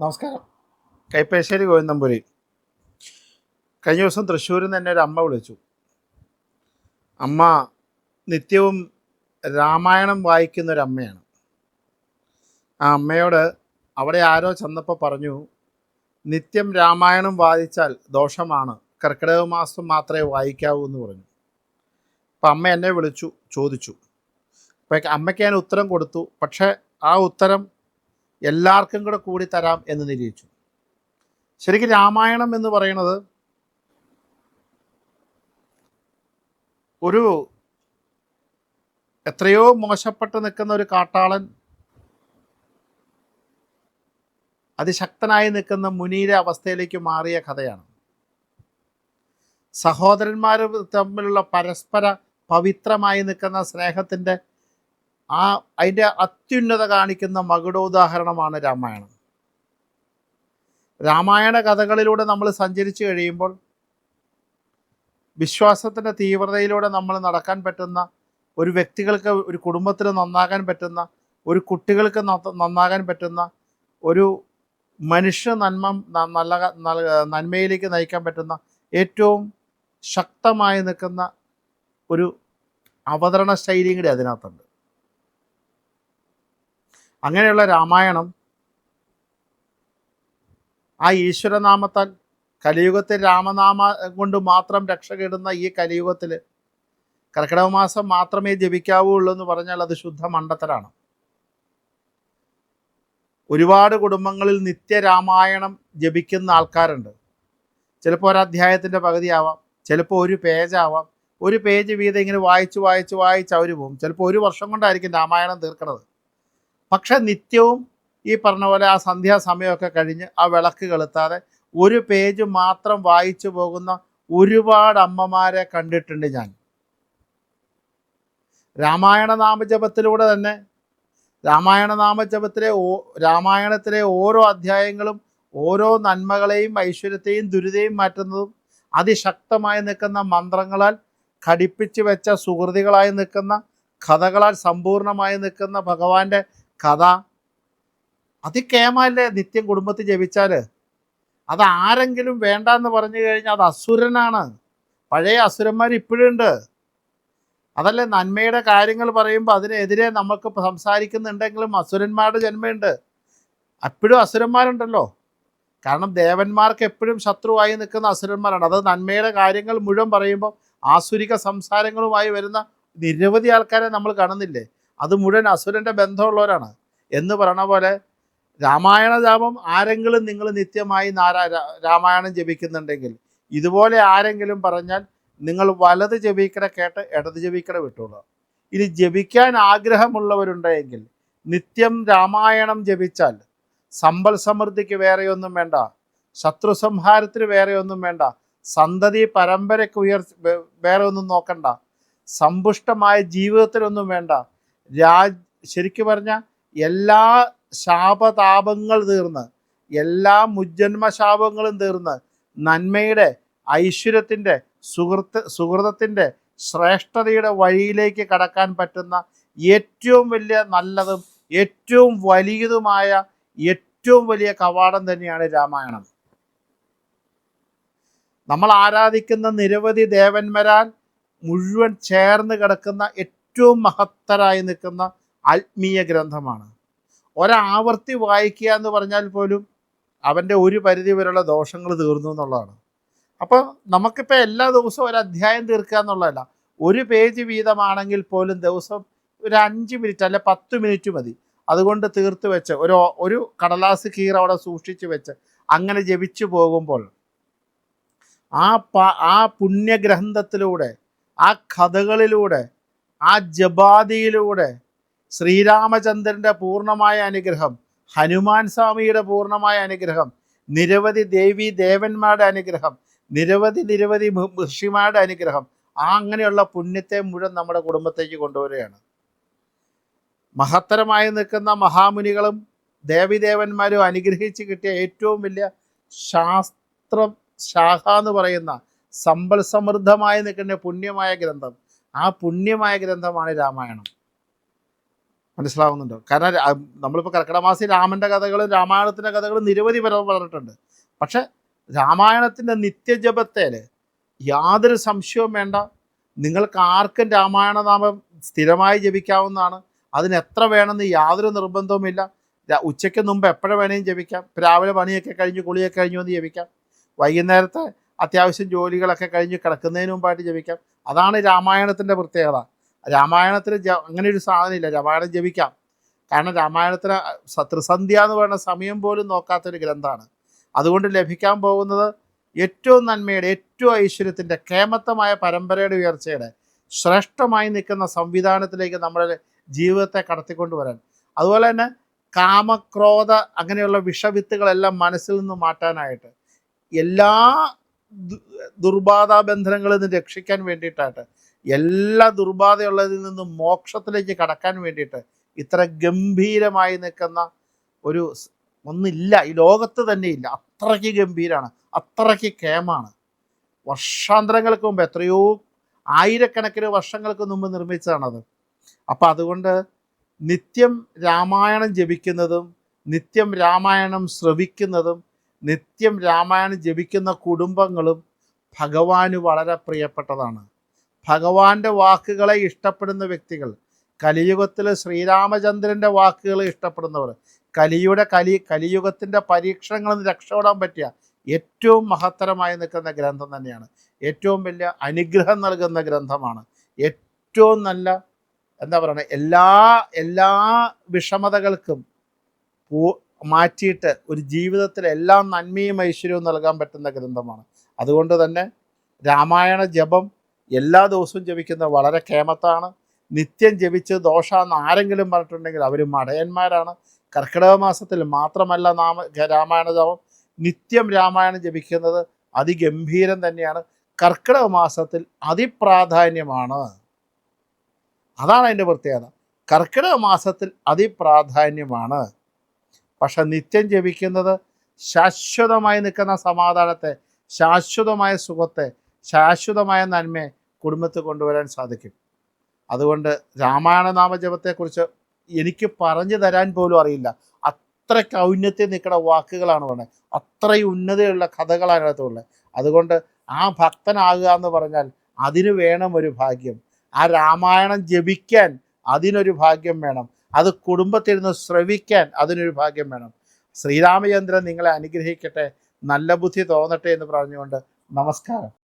നമസ്കാരം. കൈപ്പേശ്ശേരി ഗോവിന്ദമ്പുരി കഴിഞ്ഞ ദിവസം തൃശ്ശൂരിൽ നിന്ന് എന്നെ ഒരു അമ്മ വിളിച്ചു. അമ്മ നിത്യവും രാമായണം വായിക്കുന്ന ഒരു അമ്മയാണ്. ആ അമ്മയോട് അവിടെ ആരോ ചെന്നപ്പോൾ പറഞ്ഞു നിത്യം രാമായണം വായിച്ചാൽ ദോഷമാണ്. കർക്കിടക മാസം മാത്രമേ വായിക്കാവൂ എന്ന് പറഞ്ഞു. അപ്പം അമ്മ എന്നെ വിളിച്ചു ചോദിച്ചു. അപ്പം അമ്മയ്ക്ക് ഞാൻ ഉത്തരം കൊടുത്തു. പക്ഷേ ആ ഉത്തരം എല്ലാവർക്കും കൂടെ കൂടി തരാം എന്ന് നിരീക്ഷിച്ചു. ശരിക്കും രാമായണം എന്ന് പറയുന്നത് ഒരു എത്രയോ മോശപ്പെട്ട് നിൽക്കുന്ന ഒരു കാട്ടാളൻ അതിശക്തനായി നിൽക്കുന്ന മുനിയുടെ അവസ്ഥയിലേക്ക് മാറിയ കഥയാണ്. സഹോദരന്മാർ തമ്മിലുള്ള പരസ്പര പവിത്രമായി നിൽക്കുന്ന സ്നേഹത്തിന്റെ ആ അതിന്റെ അത്യുന്നത കാണിക്കുന്ന മകുടോദാഹരണമാണ് രാമായണം. രാമായണ കഥകളിലൂടെ നമ്മൾ സഞ്ചരിച്ചു കഴിയുമ്പോൾ വിശ്വാസത്തിന്റെ തീവ്രതയിലൂടെ നമ്മൾ നടക്കാൻ പറ്റുന്ന ഒരു വ്യക്തികൾക്ക് ഒരു കുടുംബത്തിന് നന്നാകാൻ പറ്റുന്ന ഒരു കുട്ടികൾക്ക് നന്ന- നന്നാകാൻ പറ്റുന്ന ഒരു മനുഷ്യ നന്മ നല്ല- നന്മയിലേക്ക് നയിക്കാൻ പറ്റുന്ന ഏറ്റവും ശക്തമായി നിൽക്കുന്ന ഒരു അവതരണ ശൈലിയും കൂടി അതിനകത്തുണ്ട്. അങ്ങനെയുള്ള രാമായണം ആ ഈശ്വരനാമത്താൽ കലിയുഗത്തിൽ രാമനാമ കൊണ്ട് മാത്രം രക്ഷ കെടുന്ന ഈ കലിയുഗത്തിൽ കർക്കിടക മാസം മാത്രമേ ജപിക്കാവുള്ളൂ എന്ന് പറഞ്ഞാൽ അത് ശുദ്ധ മണ്ഡത്തലാണ് ഒരുപാട് കുടുംബങ്ങളിൽ നിത്യരാമായണം ജപിക്കുന്ന ആൾക്കാരുണ്ട്. ചിലപ്പോൾ ഒരു അധ്യായത്തിന്റെ പകുതിയാവാം ചിലപ്പോൾ ഒരു പേജാവാം. ഒരു പേജ് വീതം ഇങ്ങനെ വായിച്ച് വായിച്ച് വായിച്ച് അവർ പോകും. ചിലപ്പോൾ ഒരു വർഷം കൊണ്ടായിരിക്കും രാമായണം തീർക്കണത്. പക്ഷെ നിത്യവും ഈ പറഞ്ഞ പോലെ ആ സന്ധ്യാസമയമൊക്കെ കഴിഞ്ഞ് ആ വിളക്ക് കെളുത്താതെ ഒരു പേജ് മാത്രം വായിച്ചു പോകുന്ന ഒരുപാട് അമ്മമാരെ കണ്ടിട്ടുണ്ട് ഞാൻ. രാമായണ നാമജപത്തിലൂടെ തന്നെ രാമായണ നാമജപത്തിലെ ഓ രാമായണത്തിലെ ഓരോ അധ്യായങ്ങളും ഓരോ നന്മകളെയും ഐശ്വര്യത്തെയും ദുരിതയും മാറ്റുന്നതും അതിശക്തമായി നിൽക്കുന്ന മന്ത്രങ്ങളാൽ ഘടിപ്പിച്ചു വെച്ച സുഹൃതികളായി നിൽക്കുന്ന കഥകളാൽ സമ്പൂർണമായി നിൽക്കുന്ന ഭഗവാന്റെ കഥ. അതിക്കേമല്ലേ നിത്യം കുടുംബത്തിൽ ജപിച്ചാൽ അത് ആരെങ്കിലും വേണ്ട എന്ന് പറഞ്ഞു കഴിഞ്ഞാൽ അത് അസുരനാണ്. പഴയ അസുരന്മാർ ഇപ്പോഴും ഉണ്ട്. അതല്ലേ നന്മയുടെ കാര്യങ്ങൾ പറയുമ്പോൾ അതിനെതിരെ നമുക്ക് സംസാരിക്കുന്നുണ്ടെങ്കിലും അസുരന്മാരുടെ ജന്മയുണ്ട്. അപ്പോഴും അസുരന്മാരുണ്ടല്ലോ. കാരണം ദേവന്മാർക്ക് എപ്പോഴും ശത്രുവായി നിൽക്കുന്ന അസുരന്മാരാണ്. അത് നന്മയുടെ കാര്യങ്ങൾ മുഴുവൻ പറയുമ്പോൾ ആസുരിക സംസാരങ്ങളുമായി വരുന്ന നിരവധി ആൾക്കാരെ നമ്മൾ കാണുന്നില്ലേ? അത് മുഴുവൻ അസുരന്റെ ബന്ധമുള്ളവരാണ്. എന്ന് പറയണ പോലെ രാമായണ ജാപം ആരെങ്കിലും നിങ്ങൾ നിത്യമായി നാരാ രാമായണം ജപിക്കുന്നുണ്ടെങ്കിൽ ഇതുപോലെ ആരെങ്കിലും പറഞ്ഞാൽ നിങ്ങൾ വലത് ജപിക്കട കേട്ട് ഇടത് ജപിക്കട വിട്ടോളൂ ഇനി ജപിക്കാൻ ആഗ്രഹമുള്ളവരുണ്ടെങ്കിൽ നിത്യം രാമായണം ജപിച്ചാൽ സമ്പൽ സമൃദ്ധിക്ക് വേറെയൊന്നും വേണ്ട ശത്രു സംഹാരത്തിന് വേറെയൊന്നും വേണ്ട സന്തതി പരമ്പരയ്ക്ക് ഉയർ വേറെ ഒന്നും നോക്കണ്ട സമ്പുഷ്ടമായ ജീവിതത്തിനൊന്നും വേണ്ട രാജ് ശരിക്കു പറഞ്ഞാൽ എല്ലാ ശാപതാപങ്ങൾ തീർന്ന് എല്ലാ മുജ്ജന്മ ശാപങ്ങളും തീർന്ന് നന്മയുടെ ഐശ്വര്യത്തിന്റെ സുഹൃത്ത് സുഹൃതത്തിന്റെ ശ്രേഷ്ഠതയുടെ വഴിയിലേക്ക് കടക്കാൻ പറ്റുന്ന ഏറ്റവും വലിയ നല്ലതും ഏറ്റവും വലിയതുമായ ഏറ്റവും വലിയ കവാടം തന്നെയാണ് രാമായണം. നമ്മൾ ആരാധിക്കുന്ന നിരവധി ദേവന്മാരാൽ മുഴുവൻ ചേർന്ന് കിടക്കുന്ന ഏറ്റവും മഹത്തരായി നിൽക്കുന്ന ആത്മീയ ഗ്രന്ഥമാണ്. ഒരാവർത്തി വായിക്കുക എന്ന് പറഞ്ഞാൽ പോലും അവന്റെ ഒരു പരിധി വരെയുള്ള ദോഷങ്ങൾ തീർന്നു എന്നുള്ളതാണ്. അപ്പോൾ നമുക്കിപ്പോൾ എല്ലാ ദിവസവും ഒരു അധ്യായം തീർക്കുക എന്നുള്ളതല്ല ഒരു പേജ് വീതമാണെങ്കിൽ പോലും ദിവസം ഒരു അഞ്ച് മിനിറ്റ് അല്ലെ പത്ത് മിനിറ്റ് മതി. അതുകൊണ്ട് തീർത്ത് വെച്ച് ഒരു ഒരു കടലാസ് കീർ അവിടെ സൂക്ഷിച്ച് വെച്ച് അങ്ങനെ ജപിച്ചു പോകുമ്പോൾ ആ പ ആ പുണ്യഗ്രന്ഥത്തിലൂടെ ആ കഥകളിലൂടെ ആ ജപാതിയിലൂടെ ശ്രീരാമചന്ദ്രന്റെ പൂർണമായ അനുഗ്രഹം ഹനുമാൻ സ്വാമിയുടെ പൂർണമായ അനുഗ്രഹം നിരവധി ദേവി ദേവന്മാരുടെ അനുഗ്രഹം നിരവധി നിരവധി ഋഷിമാരുടെ അനുഗ്രഹം ആ അങ്ങനെയുള്ള പുണ്യത്തെ മുഴുവൻ നമ്മുടെ കുടുംബത്തേക്ക് കൊണ്ടുവരികയാണ്. മഹത്തരമായി നിൽക്കുന്ന മഹാമുനികളും ദേവിദേവന്മാരും അനുഗ്രഹിച്ച് കിട്ടിയ ഏറ്റവും വലിയ ശാസ്ത്രം ശാഖ എന്ന് പറയുന്ന സമ്പൽ സമൃദ്ധമായി നിൽക്കുന്ന പുണ്യമായ ഗ്രന്ഥം ആ പുണ്യമായ ഗ്രന്ഥമാണ് രാമായണം. മനസ്സിലാവുന്നുണ്ടോ? കാരണം നമ്മളിപ്പോൾ കർക്കിടമാസി രാമന്റെ കഥകളും രാമായണത്തിന്റെ കഥകളും നിരവധി പേർ പറഞ്ഞിട്ടുണ്ട്. പക്ഷെ രാമായണത്തിന്റെ നിത്യജപത്തേൽ യാതൊരു സംശയവും വേണ്ട. നിങ്ങൾക്ക് ആർക്കും രാമായണനാമം സ്ഥിരമായി ജപിക്കാവുന്നതാണ്. അതിന് എത്ര വേണമെന്ന് യാതൊരു നിർബന്ധവുമില്ല ഉച്ചയ്ക്ക് മുമ്പ് എപ്പോഴും വേണമെങ്കിലും ജപിക്കാം. രാവിലെ പണിയൊക്കെ കഴിഞ്ഞ് കുളിയൊക്കെ കഴിഞ്ഞ് വന്ന് ജപിക്കാം. വൈകുന്നേരത്തെ അത്യാവശ്യം ജോലികളൊക്കെ കഴിഞ്ഞ് കിടക്കുന്നതിന് മുമ്പായിട്ട് ജപിക്കാം. അതാണ് രാമായണത്തിന്റെ പ്രത്യേകത. രാമായണത്തിൽ അങ്ങനെ ഒരു സാധനമില്ല. രാമായണം ജപിക്കാം. കാരണം രാമായണത്തിന് സത്രസന്ധ്യ ത്രിസന്ധ്യ എന്ന് പറയുന്ന സമയം പോലും നോക്കാത്തൊരു ഗ്രന്ഥമാണ്. അതുകൊണ്ട് ലഭിക്കാൻ പോകുന്നത് ഏറ്റവും നന്മയുടെ ഏറ്റവും ഐശ്വര്യത്തിന്റെ കേമത്തമായ പരമ്പരയുടെ ഉയർച്ചയുടെ ശ്രേഷ്ഠമായി നിൽക്കുന്ന സംവിധാനത്തിലേക്ക് നമ്മുടെ ജീവിതത്തെ കടത്തിക്കൊണ്ടുവരാൻ അതുപോലെ തന്നെ കാമക്രോധ അങ്ങനെയുള്ള വിഷവിത്തുകളെല്ലാം മനസ്സിൽ നിന്ന് മാറ്റാനായിട്ട് എല്ലാ ദുർബാധ ബന്ധനങ്ങളിൽ നിന്ന് രക്ഷിക്കാൻ വേണ്ടിയിട്ടായിട്ട് എല്ലാ ദുർബാധയുള്ളതിൽ നിന്നും മോക്ഷത്തിലേക്ക് കടക്കാൻ വേണ്ടിയിട്ട് ഇത്ര ഗംഭീരമായി നിൽക്കുന്ന ഒരു ഒന്നില്ല. ഈ ലോകത്ത് തന്നെ ഇല്ല. അത്രയ്ക്ക് ഗംഭീരമാണ് അത്രയ്ക്ക് കേമാണ് വർഷാന്തരങ്ങൾക്ക് മുമ്പ് എത്രയോ ആയിരക്കണക്കിന് വർഷങ്ങൾക്ക് മുമ്പ് നിർമ്മിച്ചതാണത്. അപ്പം അതുകൊണ്ട് നിത്യം രാമായണം ജപിക്കുന്നതും നിത്യം രാമായണം ശ്രവിക്കുന്നതും നിത്യം രാമായണം ജപിക്കുന്ന കുടുംബങ്ങളും ഭഗവാന് വളരെ പ്രിയപ്പെട്ടതാണ്. ഭഗവാന്റെ വാക്കുകളെ ഇഷ്ടപ്പെടുന്ന വ്യക്തികൾ കലിയുഗത്തിൽ ശ്രീരാമചന്ദ്രന്റെ വാക്കുകൾ ഇഷ്ടപ്പെടുന്നവർ കലിയുടെ കലി കലിയുഗത്തിന്റെ പരീക്ഷണങ്ങളിൽ നിന്ന് രക്ഷപ്പെടാൻ പറ്റിയ ഏറ്റവും മഹത്തരമായി നിൽക്കുന്ന ഗ്രന്ഥം തന്നെയാണ്. ഏറ്റവും വലിയ അനുഗ്രഹം നൽകുന്ന ഗ്രന്ഥമാണ്. ഏറ്റവും നല്ല എന്താ പറയുക എല്ലാ എല്ലാ വിഷമതകൾക്കും മാറ്റിയിട്ട് ഒരു ജീവിതത്തിൽ എല്ലാ നന്മയും ഐശ്വര്യവും നൽകാൻ പറ്റുന്ന ഗ്രന്ഥമാണ്. അതുകൊണ്ട് തന്നെ രാമായണ ജപം എല്ലാ ദിവസവും ജപിക്കുന്നത് വളരെ കേമത്താണ് നിത്യം ജപിച്ച് ദോഷമെന്ന് ആരെങ്കിലും പറഞ്ഞിട്ടുണ്ടെങ്കിൽ അവർ മടയന്മാരാണ്. കർക്കിടക മാസത്തിൽ മാത്രമല്ല നാമ രാമായണ ജപം. നിത്യം രാമായണം ജപിക്കുന്നത് അതിഗംഭീരം തന്നെയാണ്. കർക്കിടക മാസത്തിൽ അതിപ്രാധാന്യമാണ്. അതാണ് അതിന്റെ പ്രത്യേകത. കർക്കിടക മാസത്തിൽ അതിപ്രാധാന്യമാണ്. പക്ഷെ നിത്യം ജപിക്കുന്നത് ശാശ്വതമായി നിൽക്കുന്ന സമാധാനത്തെ ശാശ്വതമായ സുഖത്തെ ശാശ്വതമായ നന്മയെ കുടുംബത്തിൽ കൊണ്ടുവരാൻ സാധിക്കും. അതുകൊണ്ട് രാമായണ നാമജപത്തെക്കുറിച്ച് എനിക്ക് പറഞ്ഞു തരാൻ പോലും അറിയില്ല. അത്രയ്ക്ക് ഔന്നത്തിൽ നിൽക്കുന്ന വാക്കുകളാണ് പറഞ്ഞത്. അത്രയും ഉന്നതയുള്ള കഥകളാണ് അതിനകത്തുള്ളത് അതുകൊണ്ട് ആ ഭക്തനാകുക എന്ന് പറഞ്ഞാൽ അതിന് വേണം ഒരു ഭാഗ്യം. ആ രാമായണം ജപിക്കാൻ അതിനൊരു ഭാഗ്യം വേണം. അത് കുടുംബത്തിരുന്ന് ശ്രവിക്കാൻ അതിനൊരു ഭാഗ്യം വേണം. ശ്രീരാമചന്ദ്രൻ നിങ്ങളെ അനുഗ്രഹിക്കട്ടെ. നല്ല ബുദ്ധി തോന്നട്ടെ എന്ന് പറഞ്ഞുകൊണ്ട് നമസ്കാരം.